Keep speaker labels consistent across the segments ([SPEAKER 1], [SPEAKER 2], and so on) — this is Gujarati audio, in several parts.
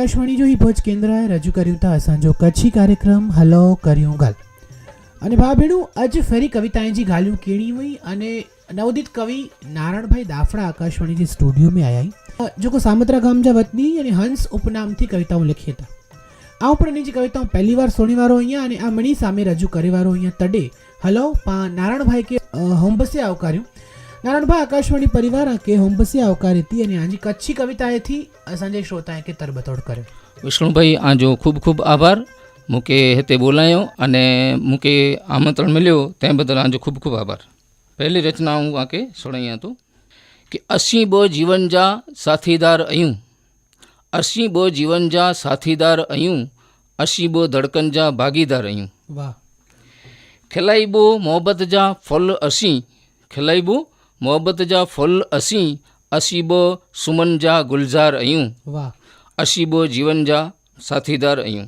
[SPEAKER 1] આકાશવાણી જો ભુજ કેન્દ્રએ રજૂ કર્યું હતા અસાંજો કચ્છી કાર્યક્રમ, હલો, કર્યું ગાલ. અને ભા ભેણું અજ ફરી કવિતાએજી ગાલ્યું કેણીવી અને નવોદિત કવિ નારાયણભાઈ દાફડા આકાશવાણી જે સ્ટુડિયો મેં આયા જો કો સામત્રા ગામ જા વતની અને હંસ ઉપનામથી કવિતાઓ લખી હતા આ ઉપરની જે કવિતાઓ પહેલી વાર સોણી વારો અહીંયા અને આ મણી સામે રજૂ કરી વારો અહીંયા તડે. હલો, પા નારાયણભાઈ કે હોમ્બસે આવકાર્યું. નારાયણભાઈ આકાશવાણી પરિવાર કે હોંબસે આવકાર હતી અને આજે કચ્છી કવિતાએથી અસાંજે શ્રોતાએ કે તરબતોડ કર્યો.
[SPEAKER 2] વિષ્ણુભાઈ આજો ખૂબ ખૂબ આભાર. મૂકે હેતે બોલાયો અને મૂકે આમંત્રણ મળ્યો તે બદલ આજો ખૂબ ખૂબ આભાર. પહેલી રચના હું આકે સુણાઈ હતું કે અસી બો જીવન જા સાથીદાર અયું. અસી બો જીવન જા સાથીદાર અયું. અસી બો ધડકન જા ભાગીદાર અયું.
[SPEAKER 1] વાહ.
[SPEAKER 2] ખેલાઈબો મોહબત જા ફલ અસી. ખેલાઈબો મોહબ્બત જા ફલ અસી અસીબો સુમન જા ગુલઝાર અયું
[SPEAKER 1] વાહ
[SPEAKER 2] अशीबो जीवन जा साथीदार आहियूं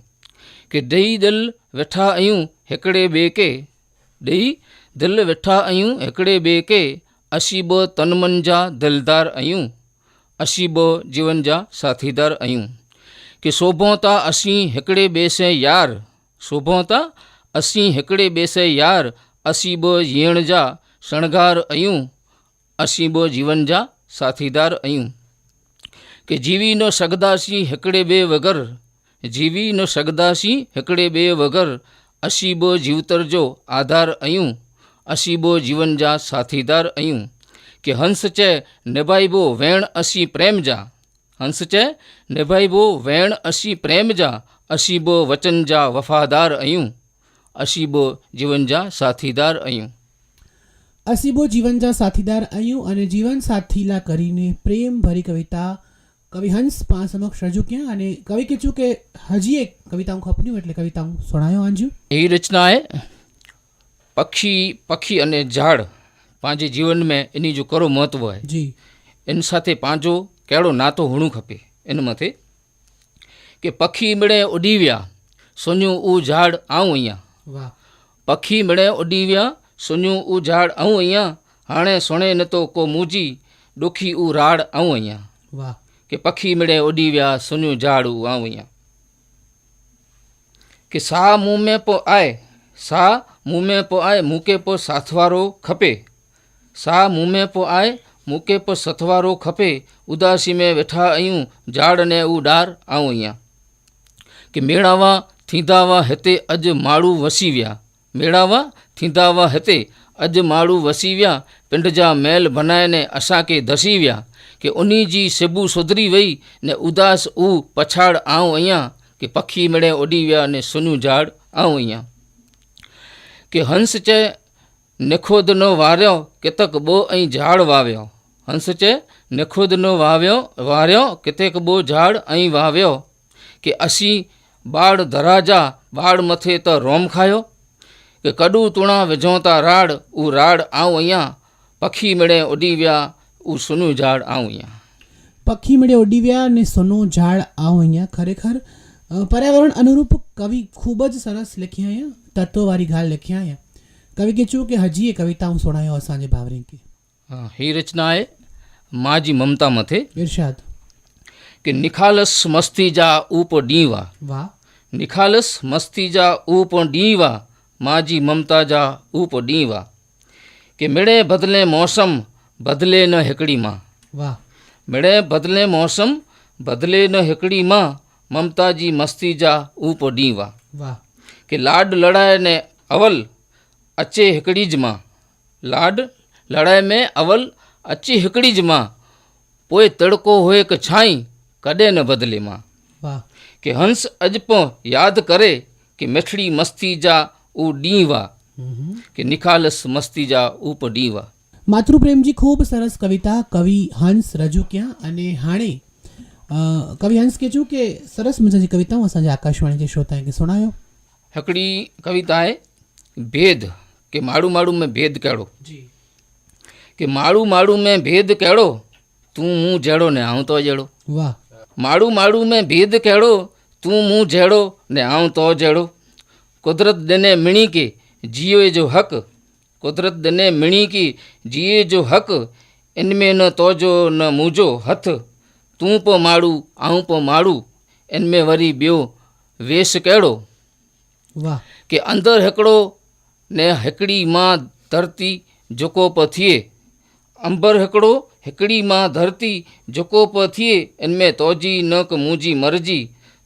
[SPEAKER 2] की ॾेई दिल वेठा आहियूं हिकिड़े ॿिए खे ॾेई दिल वेठा आहियूं हिकिड़े ॿिए खे अशीबो तन मन जा दिलदार आहियूं अशीबो जीवन जा साथीदार आहियूं की शोभो था असीं हिकिड़े ॿिए से यार शोभो था असीं हिकिड़े ॿिए से यार असीबो जीअण जा शणगार आहियूं અસીબો જીવનજા સાથીદાર અહીં કે જીવીનો સગદાસી હેકડે બે વગર જીવીનો સગદાસી હેકડે બે વગર, અસીબો જીવતરજો આધાર અહીં અસીબો જીવનજા સાથીદાર અહીં કે હંસ છે નેભાઈબો વેણ અસી પ્રેમ જા. હંસ છે નેભાઈબો વેણ અસી પ્રેમ જા. અસીબો વચન જા વફાદાર અહીં અસીબો જીવનજા સાથીદાર અહીં
[SPEAKER 1] અસીબો જીવનજા સાથીદાર અયું અને જીવન સાથીલા કરીને પ્રેમભરી કવિતા કવિ હંસ પા સમક્ષ રજૂ ક્યાં અને કવિ કીધું કે હજી એક કવિતા હું ખપન્યું એટલે કવિતા હું સુણાયો આંજુ
[SPEAKER 2] એ રચનાએ પક્ષી પક્ષી અને ઝાડ પાંજે જીવન મેં એની જો કરો મહત્વ હોય
[SPEAKER 1] જી.
[SPEAKER 2] એની સાથે પાંજો કેળો નાતો હોણું ખપે. એના માથે કે પક્ષી મળે ઉડીવ્યા સોન્યું ઉ ઝાડ આવું અહીંયા.
[SPEAKER 1] વાહ.
[SPEAKER 2] પક્ષી મળે ઉડીવ્યા સુન્યું ઉ ઝાડ આવું અહીંયા? હાણે સોણે નતો કો મૂજી ડોખી ઉ રાડ આવું અહીંયા?
[SPEAKER 1] વાહ.
[SPEAKER 2] કે પખી મળે ઓડીવ્યા સુન્યું ઝાડ ઉ આવું અહીંયા? કે સા મું મેં પો આય? સા મું મેં પો આય મૂકે પો સાથવારો ખપે? સા મું મેં પો આય મૂકે પો સથવારો ખપે? ઉદાસી મેં વેઠા અયું ઝાડને ઉ ડાર આવું અહીંયા? કે મેળાવા થીંધાવા હેતે અજ માળું વસીવ્યા? મેળાવા થીંધાવા હેતે અજ માળું વસી વ્યા પિંડ જા મેલ બનાયને અસાંકે ધસી વ્યા કે ઉની જી સેબુ સુધરી વઈ ને ઉદાસ ઉ પછાડ આવું અહીંયા, કે પખી મળે ઉડી વ્યા ને સુનું ઝાડ આવું અહીંયા. કે હંસ ચે નેખોદનો વાર્યો, કેતક બો અહીં ઝાડ વાવ્યો. હંસ ચે નેખોદનો વાવ્યો, વાર્યો, કેતેક બો ઝાડ અહીં વાવ્યો. કે અસી બાળ ધરાજા, બાળ મથે તો રોમ ખાયો કે કડું તુણા વિજોતા રાડ ઉ રાડ આવું અહીંયા. પખી મેળે ઉડી વ્યા ઉ સુનું ઝાડ આવું અહીંયા.
[SPEAKER 1] પક્ષી મળે ઓડિવ્યા અને સોનો ઝાડ આવું અહીંયા. ખરેખર પર્યાવરણ અનુરૂપ કવિ ખૂબ જ સરસ લખ્યા અહીંયા તત્વવાળી ગાલ લખ્યા અહીંયા. કવિ કીધું કે હજી એ કવિતાઓ સુણાયો અસાંજે ભાવરી કે.
[SPEAKER 2] હા હી રચના એ માજી મમતા મથે
[SPEAKER 1] ઇરશાદ
[SPEAKER 2] કે નિખાલસ મસ્તી જા ઉપ ડીવા.
[SPEAKER 1] વાહ.
[SPEAKER 2] નિખાલસ મસ્તી જા ઉપ ડીવા. માજી મમતાજા ઉપ ડીવા કે મેળે બદલે મોસમ બદલે ન હેકડીમાં.
[SPEAKER 1] વાહ.
[SPEAKER 2] મેળે બદલે મોસમ બદલે ન હેકડીમાં મમતાજી મસ્તી જા ઉપ ડીવા
[SPEAKER 1] વાહ.
[SPEAKER 2] કે લાડ લડાય ને અવલ અચે હેકડી જમાં લાડ લડાય મેં અવલ અચી હિકડી જમાં પોય તડકો હોય કે છાંઈ કડે ન
[SPEAKER 1] બદલેમાં.
[SPEAKER 2] કે હંસ અજપો યાદ કરે કે મેઠડી મસ્તી જા
[SPEAKER 1] ઉડીવા
[SPEAKER 2] કે નિખાલસ મસ્તીજા ઉપડીવા
[SPEAKER 1] માતૃપ્રેમજી ખૂબ સરસ કવિતા કવિ હંસ રજુક્યા અને હાણે કવિ હંસ કે છું કે સરસ મજાની કવિતાઓ સાંજે આકાશવાણી જે શ્રોતા કે સુણાયો
[SPEAKER 2] હકડી કવિતાએ ભેદ કે માળું માળું મેં ભેદ
[SPEAKER 1] કેળો
[SPEAKER 2] કે માળું માળું મેં ભેદ કેળો તું હું જેડો ને આવું તો જેડો
[SPEAKER 1] વાહ
[SPEAKER 2] માળું માળું મેં ભેદ કેળો તું હું જેડો ને આવું તો જેડો कुदरत दने मिणी के जियो जो हक़ कुदरत दने मिणी की जिए जो हक़ इनमें न तोजो न मुंहिंजो हथ तूं पो माड़ू आऊं पो माड़ू इनमें वरी ॿियो वेश कहिड़ो की अंदरि हिकिड़ो ने हिकिड़ी मां धरती जेको पियो थिए अंबर हिकिड़ो हिकिड़ी मां धरती जेको पियो थिए इनमें तोजी न क मुंहिंजी मर्ज़ी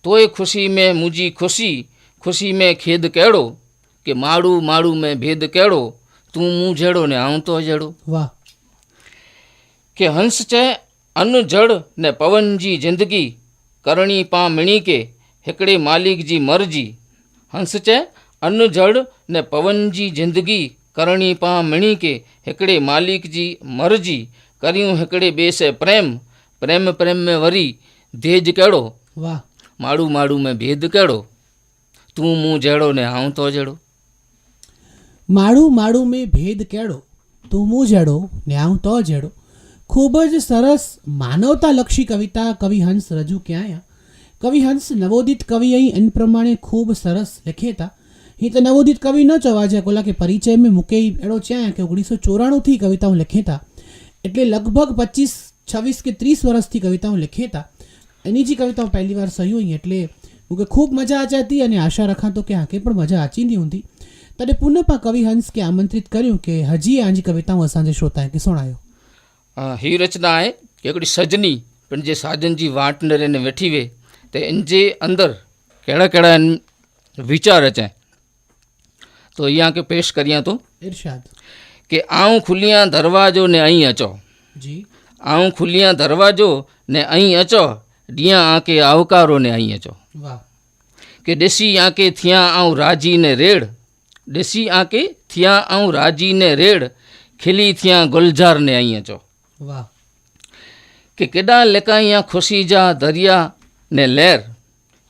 [SPEAKER 2] तोए ख़ुशी में मुंहिंजी ख़ुशी ખુશી મેં ખેદ કેળો કે માળું માળું મેં ભેદ કેળો તું હું જેડો ને હું તો જેડો.
[SPEAKER 1] વાહ.
[SPEAKER 2] કે હંસ છે અન્ન જળ ને પવનજી જિંદગી કરણી પામણી કે હેકડે માલિકજી મરજી. હંસ છે અન્ન જળ ને પવનજી જિંદગી કરણી પામણી કે હેકડે માલિકજી મરજી. કર્યું હેકડે બેસે પ્રેમ પ્રેમ પ્રેમ મેં વરી ધેજ કેળો.
[SPEAKER 1] વાહ.
[SPEAKER 2] માળું માળું મેં ભેદ કેળો. તું હું જેડો ને હું તો જેડો?
[SPEAKER 1] માળું માળું મેં ભેદ કેડો તું હું જેડો ને હું તો જેડો. ખૂબ જ સરસ માનવતાલક્ષી કવિતા કવિહંસ રજૂ ક્યાંય? કવિહંસ નવોદિત કવિ અહીં એન પ્રમાણે ખૂબ સરસ લખેતા. અહીં તો નવોદિત કવિ ન ચવા છે કોલા કે પરિચય મેં મૂકે એડો ચ્યાં કે ઓગણીસો ચોરાણુંથી કવિતાઓ લખેતા. એટલે લગભગ પચીસ, છવ્વીસ કે ત્રીસ વર્ષથી કવિતાઓ લખેતા. એની જે કવિતાઓ પહેલી વાર સહી એટલે હું કે ખૂબ મજા આચાતી અને આશા રખા તો કે આંખે પણ મજા આચીની ઊંધી તને પુનઃ કવિ હંસ કે આમંત્રિત કર્યું કે હજી આંજી કવિતાઓ અસાંજે શ્રોતાએ કે સુણાયો
[SPEAKER 2] हीअ रचना आहे કે हिकिड़ी सजनी पिण जे साजन जी वाट न रहने वेठी वे त इन जे अंदरि कहिड़ा कहिड़ा आहिनि वीचार अचनि તો અહીંયા કે પેશ કર્યા તો
[SPEAKER 1] ઇરશાદ
[SPEAKER 2] કે આઉં ખુલિયા દરવાજો ને અહીં અચો
[SPEAKER 1] જી
[SPEAKER 2] આઉં ખુલિયા દરવાજો ને અહીં અચો ડિયા આંકે આવકારો ને અહીં અચો કે દેશી આંકે થયા આઉં રાજીને રેડ. દેશી આંકે થયા આઉં રાજીને રેડ. ખીલી થયા ગુલઝારને અહીંયા જો
[SPEAKER 1] વાહ.
[SPEAKER 2] કે કેડા લેકાયા ખુશી જા દરિયા ને લહેર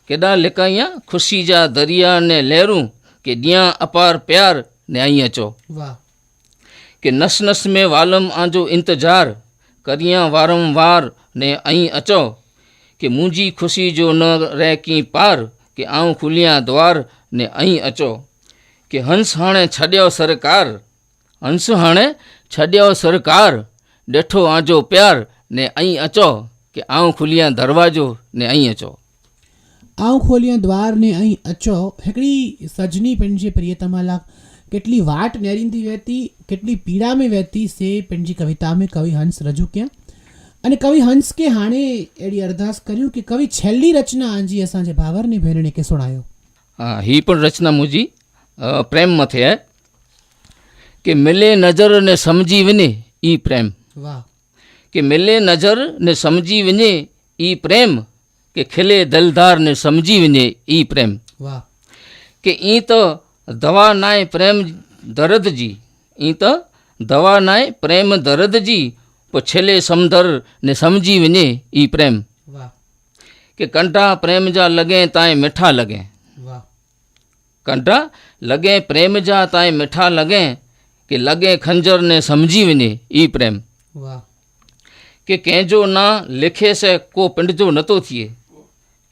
[SPEAKER 2] કેડા લેકાયા ખુશી જા દરિયા ને લહેરું કે ત્યાં અપાર પ્યાર ને અહીંયા
[SPEAKER 1] ચો.
[SPEAKER 2] કે નસ નસ મેં વાલમ આજો ઇંતજાર. કરિયા વારંવાર ને અહીં અચો. કે મુંहिंजी ख़ुशी जो न रह की पार કે आऊं ખુલ્યા દ્વાર ને અહીં અચો. કે હંસ હાણે છડ્યો સરકાર, હંસ હાણે છડ્યો સરકાર, ડેઠો આજો પ્યાર ને અહીં અચો. કે આઉં ખુલ્યા દરવાજો ને અહીં અચો.
[SPEAKER 1] આઉં ખોલ્યા દ્વાર ને અહીં અચો. હિકड़ी સજની पंहिंजे प्रियतमा लाइ કેટલી વાટ નેરીંદી વહેતી, કેટલી પીડા में વહેતી, સે पंहिंजी કવિતા में કવિ હંસ રજૂ કયા? અને કવિ હંસ કે હાણે એડી અરદાસ કર્યું કે કવિ છેલ્લી રચના આંજી અસાંજે ભાવરની ભેરણે કે
[SPEAKER 2] સુણાયો? હા હી પણ રચના મુજી. પ્રેમ મથે હે કે મિલે નજર ને સમજી વિને ઈ પ્રેમ.
[SPEAKER 1] વાહ.
[SPEAKER 2] કે મિલે નજર ને સમજી વિને ઈ પ્રેમ. કે ખिले દલદાર ને સમજી વિને ઈ પ્રેમ.
[SPEAKER 1] વાહ.
[SPEAKER 2] કે ઈ તો દવા નાય પ્રેમ દર્દ જી ઈ તો દવા નાય પ્રેમ દર્દ જી को छेले समंदर ने समझी वञे ई प्रेम। के कंटा प्रेम जा लगे ताए मिठा
[SPEAKER 1] लगे।
[SPEAKER 2] कंटा लगे प्रेम जा ताए मिठा लगे के लगे खंजर ने समझी वञे ई प्रेम। कि कंहिंजो ना लिखे से को पिंड जो नथो थिए।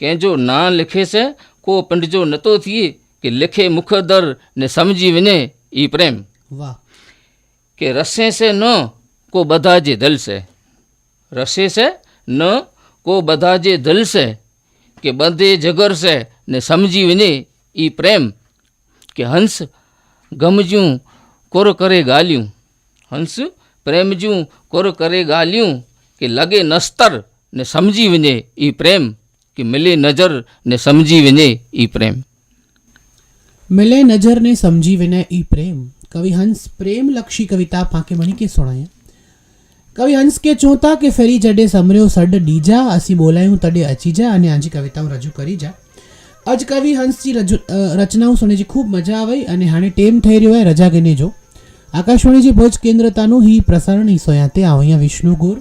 [SPEAKER 2] कंहिंजो ना लिखे से को पिंड जो नथो थिए के लिखे मुख दर ने समझी वञे ई प्रेम। के रसे से न કો બધા જે દિલ સે રસે છે? ન કો બધા જે દિલ સે કે બધે જગર છે ને સમજી વિને એ પ્રેમ. કે હંસ ગમજ્યું કોર કરે ગાલ્યું. હંસ પ્રેમજ્યું કોર કરે ગાલ્યું. કે લગે નસ્તર ને સમજી વિને એ પ્રેમ. કે મિલે નજર ને સમજી વિને
[SPEAKER 1] એ પ્રેમ. મિલે નજરને સમજી વિને એ પ્રેમ. કવિ હંસ પ્રેમલક્ષી કવિતા પાંકે મણી કે સુણાય? કવિ હંસ કે ચોતા કે ફેરી જડે સમર્યો સડ ડીજા? અસી બોલાયું તડે અચી જા અને આજી કવિતાઓ રજૂ કરી જા. અજ કવિ હંસજી રજૂ રચનાઓ સુણીજી ખૂબ મજા આવી અને હાણે ટેમ થઈ રહ્યો હોય રજા ગઈને જો. આકાશવાણીજી ભોજ કેન્દ્રતાનું હી પ્રસારણ હિસ્સો તે આવ્યા વિષ્ણુ ગુર.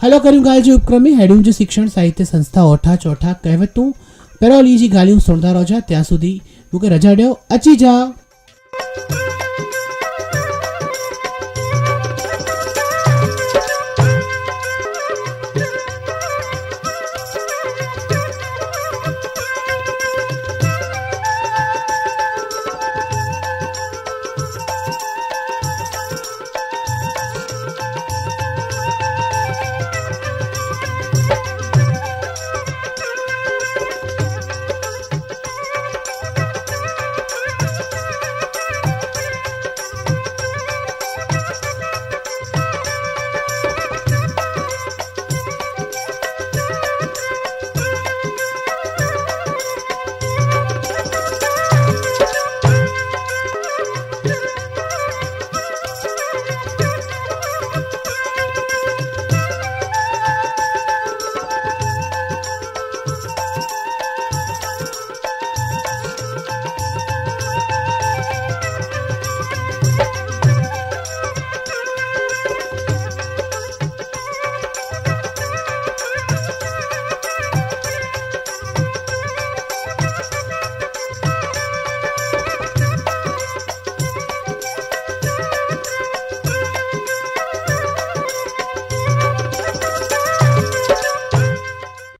[SPEAKER 1] હલો કર્યું ગાલજી ઉપક્રમે, હેડ્યું જે શિક્ષણ સાહિત્ય સંસ્થા ઓઠા ચોઠા કહેવતું. પેરોલીજી ગાલ્યું સુણતા રોજા, ત્યાં સુધી મૂકે રજા ડ્યો, અચી જા.